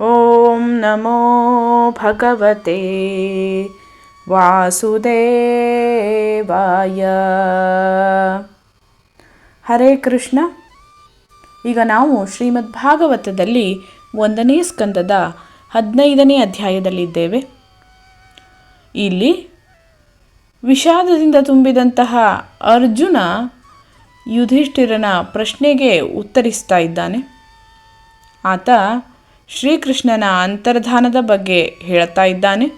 ॐ नमो भगवते ವಾಸುದೇವಾಯ ಹರೇ ಕೃಷ್ಣ ಈಗ ನಾವು ಶ್ರೀಮದ್ ಭಾಗವತದಲ್ಲಿ ಒಂದನೇ ಸ್ಕಂದದ ಹದಿನೈದನೇ ಅಧ್ಯಾಯದಲ್ಲಿದ್ದೇವೆ ಇಲ್ಲಿ ವಿಷಾದದಿಂದ ತುಂಬಿದಂತಹ ಅರ್ಜುನ ಯುಧಿಷ್ಠಿರನ ಪ್ರಶ್ನೆಗೆ ಉತ್ತರಿಸ್ತಾ ಇದ್ದಾನೆ ಆತ ಶ್ರೀಕೃಷ್ಣನ ಅಂತರ್ಧಾನದ ಬಗ್ಗೆ ಹೇಳ್ತಾ ಇದ್ದಾನೆ.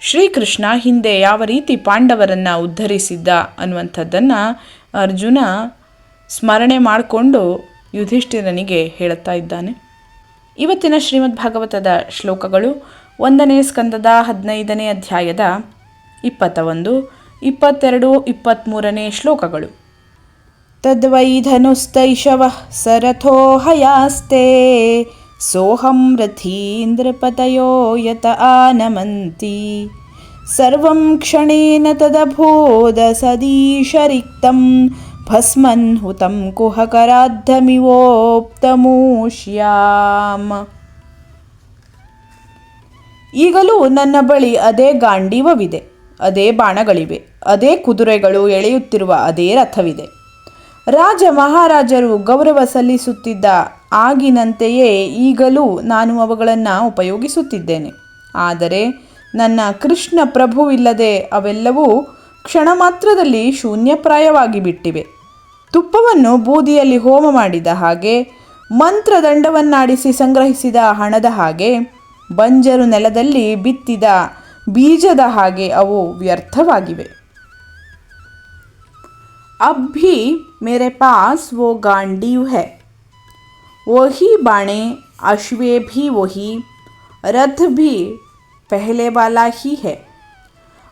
ಶ್ರೀಕೃಷ್ಣ ಹಿಂದೆ ಯಾವ ರೀತಿ ಪಾಂಡವರನ್ನು ಉದ್ಧರಿಸಿದ್ದ ಅನ್ನುವಂಥದ್ದನ್ನು ಅರ್ಜುನ ಸ್ಮರಣೆ ಮಾಡಿಕೊಂಡು ಯುಧಿಷ್ಠಿರನಿಗೆ ಹೇಳುತ್ತಾ ಇದ್ದಾನೆ. ಇವತ್ತಿನ ಶ್ರೀಮದ್ ಭಾಗವತದ ಶ್ಲೋಕಗಳು ಒಂದನೇ ಸ್ಕಂದದ ಹದಿನೈದನೇ ಅಧ್ಯಾಯದ ಇಪ್ಪತ್ತ ಒಂದು ಇಪ್ಪತ್ತೆರಡು ಇಪ್ಪತ್ತ್ಮೂರನೇ ಶ್ಲೋಕಗಳು. ತದ್ವೈ ಧನುಸ್ತೈಷವಃ ಸರಥೋ ಹಯಾಸ್ತೆ ಸೋಹಂ ರಥೀಂದ್ರಪತಯೋ ಯತ ಆನಮಂತಿ ಸರ್ವಂ ಕ್ಷಣೇನ ತದಭೋದ ಸದೀಶರಿಕ್ತಂ ಭಸ್ಮನ್ ಹುತಂ ಕುಹಕರಾದ್ಧಮಿವೋಪ್ತಮೂಶ್ಯಾಮ ಈಗಲೂ ನನ್ನ ಬಳಿ ಅದೇ ಗಾಂಡೀವವಿದೆ, ಅದೇ ಬಾಣಗಳಿವೆ, ಅದೇ ಕುದುರೆಗಳು ಎಳೆಯುತ್ತಿರುವ ಅದೇ ರಥವಿದೆ. ರಾಜ ಮಹಾರಾಜರು ಗೌರವ ಸಲ್ಲಿಸುತ್ತಿದ್ದ ಆಗಿನಂತೆಯೇ ಈಗಲೂ ನಾನು ಅವುಗಳನ್ನು ಉಪಯೋಗಿಸುತ್ತಿದ್ದೇನೆ. ಆದರೆ ನನ್ನ ಕೃಷ್ಣ ಪ್ರಭುವಿಲ್ಲದೆ ಅವೆಲ್ಲವೂ ಕ್ಷಣ ಮಾತ್ರದಲ್ಲಿ ಶೂನ್ಯಪ್ರಾಯವಾಗಿ ಬಿಟ್ಟಿವೆ. ತುಪ್ಪವನ್ನು ಬೂದಿಯಲ್ಲಿ ಹೋಮ ಮಾಡಿದ ಹಾಗೆ ಮಂತ್ರದಂಡವನ್ನಾಡಿಸಿ ಸಂಗ್ರಹಿಸಿದ ಹಣದ ಹಾಗೆ, ಬಂಜರು ನೆಲದಲ್ಲಿ ಬಿತ್ತಿದ ಬೀಜದ ಹಾಗೆ ಅವು ವ್ಯರ್ಥವಾಗಿವೆ. ಅಭಿ मेरे पास वो गांडीव है। वही बाणे, अश्वे भी वही, रथ भी पहले वाला ही है।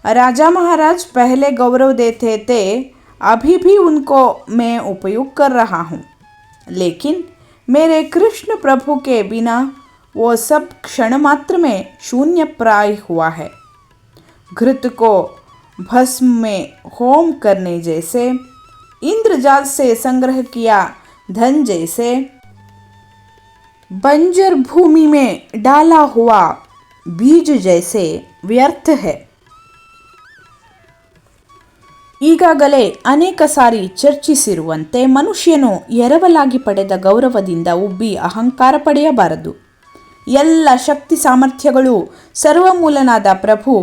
राजा महाराज पहले गौरव देते थे, अभी भी उनको मैं उपयोग कर रहा हूँ। लेकिन मेरे कृष्ण प्रभु के बिना वो सब क्षण मात्र में शून्य प्राय हुआ है। घृत को भस्म में होम करने जैसे इंद्रजाल से संग्रह किया धन जैसे बंजर भूमि में डाला हुआ बीज जैसे व्यर्थ है ಈಗಾಗಲೇ ಅನೇಕ ಸಾರಿ ಚರ್ಚಿಸಿರುವಂತೆ ಮನುಷ್ಯನು ಎರವಲಾಗಿ ಪಡೆದ ಗೌರವದಿಂದ ಉಬ್ಬಿ ಅಹಂಕಾರ ಪಡೆಯಬಾರದು ಎಲ್ಲ ಶಕ್ತಿ ಸಾಮರ್ಥ್ಯಗಳು ಸರ್ವಮೂಲನಾದ ಪ್ರಭು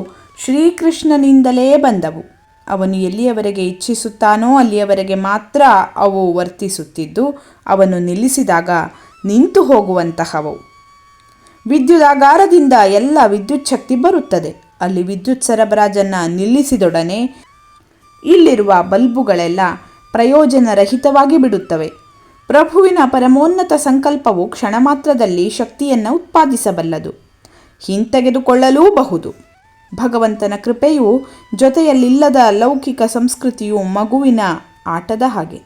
ಶ್ರೀಕೃಷ್ಣನಿಂದಲೇ ಬಂದವು ಅವನು ಎಲ್ಲಿಯವರೆಗೆ ಇಚ್ಛಿಸುತ್ತಾನೋ ಅಲ್ಲಿಯವರೆಗೆ ಮಾತ್ರ ಅವು ವರ್ತಿಸುತ್ತಿದ್ದು ಅವನು ನಿಲ್ಲಿಸಿದಾಗ ನಿಂತು ಹೋಗುವಂತಹವು. ವಿದ್ಯುದಾಗಾರದಿಂದ ಎಲ್ಲ ವಿದ್ಯುತ್ ಶಕ್ತಿ ಬರುತ್ತದೆ. ಅಲ್ಲಿ ವಿದ್ಯುತ್ ಸರಬರಾಜನ್ನು ನಿಲ್ಲಿಸಿದೊಡನೆ ಇಲ್ಲಿರುವ ಬಲ್ಬುಗಳೆಲ್ಲ ಪ್ರಯೋಜನರಹಿತವಾಗಿ ಬಿಡುತ್ತವೆ. ಪ್ರಭುವಿನ ಪರಮೋನ್ನತ ಸಂಕಲ್ಪವು ಕ್ಷಣ ಮಾತ್ರದಲ್ಲಿ ಶಕ್ತಿಯನ್ನು ಉತ್ಪಾದಿಸಬಲ್ಲದು. ಹಿಂತೆಗೆದುಕೊಳ್ಳಲೂಬಹುದು. ಭಗವಂತನ ಕೃಪೆಯು ಜೊತೆಯಲ್ಲಿಲ್ಲದ ಲೌಕಿಕ ಸಂಸ್ಕೃತಿಯು ಮಗುವಿನ ಆಟದ ಹಾಗೆ.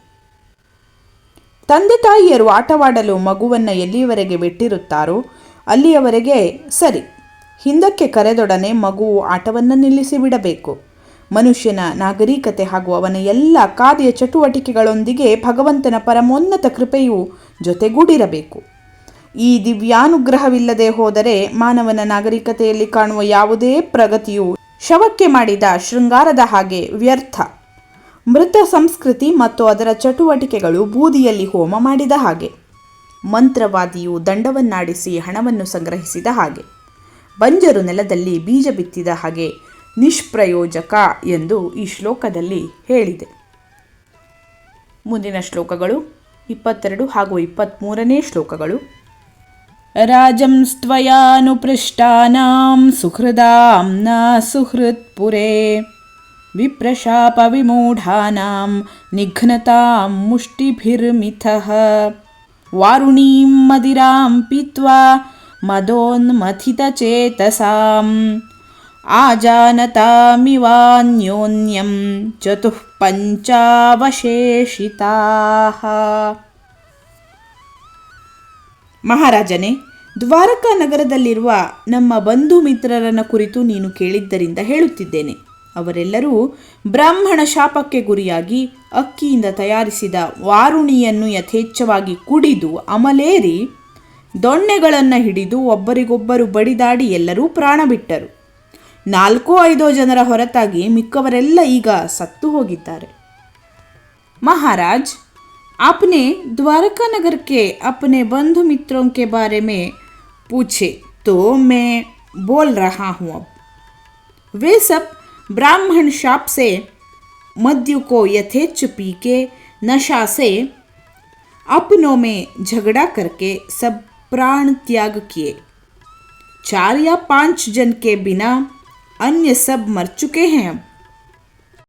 ತಂದೆ ತಾಯಿಯರು ಆಟವಾಡಲು ಮಗುವನ್ನು ಎಲ್ಲಿಯವರೆಗೆ ಬಿಟ್ಟಿರುತ್ತಾರೋ ಅಲ್ಲಿಯವರೆಗೆ ಸರಿ, ಹಿಂದಕ್ಕೆ ಕರೆದೊಡನೆ ಮಗುವು ಆಟವನ್ನು ನಿಲ್ಲಿಸಿಬಿಡಬೇಕು ಮನುಷ್ಯನ ನಾಗರಿಕತೆ ಹಾಗೂ ಅವನ ಎಲ್ಲ ಕಾರ್ಯ ಚಟುವಟಿಕೆಗಳೊಂದಿಗೆ ಭಗವಂತನ ಪರಮೋನ್ನತ ಕೃಪೆಯು ಜೊತೆಗೂಡಿರಬೇಕು. ಈ ದಿವ್ಯಾನುಗ್ರಹವಿಲ್ಲದೆ ಹೋದರೆ ಮಾನವನ ನಾಗರಿಕತೆಯಲ್ಲಿ ಕಾಣುವ ಯಾವುದೇ ಪ್ರಗತಿಯು ಶವಕ್ಕೆ ಮಾಡಿದ ಶೃಂಗಾರದ ಹಾಗೆ ವ್ಯರ್ಥ. ಮೃತ ಸಂಸ್ಕೃತಿ ಮತ್ತು ಅದರ ಚಟುವಟಿಕೆಗಳು ಬೂದಿಯಲ್ಲಿ ಹೋಮ ಮಾಡಿದ ಹಾಗೆ. ಮಂತ್ರವಾದಿಯು ದಂಡವನ್ನಾಡಿಸಿ ಹಣವನ್ನು ಸಂಗ್ರಹಿಸಿದ ಹಾಗೆ. ಬಂಜರು ನೆಲದಲ್ಲಿ ಬೀಜ ಬಿತ್ತಿದ ಹಾಗೆ ನಿಷ್ಪ್ರಯೋಜಕ ಎಂದು ಈ ಶ್ಲೋಕದಲ್ಲಿ ಹೇಳಿದೆ. ಮುಂದಿನ ಶ್ಲೋಕಗಳು ಇಪ್ಪತ್ತೆರಡು ಹಾಗೂ ಇಪ್ಪತ್ತ್ಮೂರನೇ ಶ್ಲೋಕಗಳು. राजंस्त्वयानुपृष्टानां सुहृदां न सुहृत्पुरे। विप्रशापविमूढानां निघ्नतां मुष्टिभिर्मिथः। वारुणीं मदिरां पीत्वा मदोन्मथितचेतसाम्। आजानतामिवान्योन्यं चतुःपञ्चावशेषिताः। ಮಹಾರಾಜನೇ, ದ್ವಾರಕಾ ನಗರದಲ್ಲಿರುವ ನಮ್ಮ ಬಂಧು ಮಿತ್ರರನ್ನ ಕುರಿತು ನೀನು ಕೇಳಿದ್ದರಿಂದ ಹೇಳುತ್ತಿದ್ದೇನೆ. ಅವರೆಲ್ಲರೂ ಬ್ರಾಹ್ಮಣ ಶಾಪಕ್ಕೆ ಗುರಿಯಾಗಿ ಅಕ್ಕಿಯಿಂದ ತಯಾರಿಸಿದ ವಾರುಣಿಯನ್ನು ಯಥೇಚ್ಛವಾಗಿ ಕುಡಿದು ಅಮಲೇರಿ ದೊಣ್ಣೆಗಳನ್ನು ಹಿಡಿದು ಒಬ್ಬರಿಗೊಬ್ಬರು ಬಡಿದಾಡಿ ಎಲ್ಲರೂ ಪ್ರಾಣ ಬಿಟ್ಟರು. ನಾಲ್ಕೋ ಐದೋ ಜನರ ಹೊರತಾಗಿ ಮಿಕ್ಕವರೆಲ್ಲ ಈಗ ಸತ್ತು ಹೋಗಿದ್ದಾರೆ. ಮಹಾರಾಜ್ आपने द्वारका नगर के अपने बंधु मित्रों के बारे में पूछे तो मैं बोल रहा हूँ अब। वे सब ब्राह्मण शाप से मद्य को यथेच्छ पी के नशा से अपनों में झगड़ा करके सब प्राण त्याग किए। चार या पाँच जन के बिना अन्य सब मर चुके हैं अब।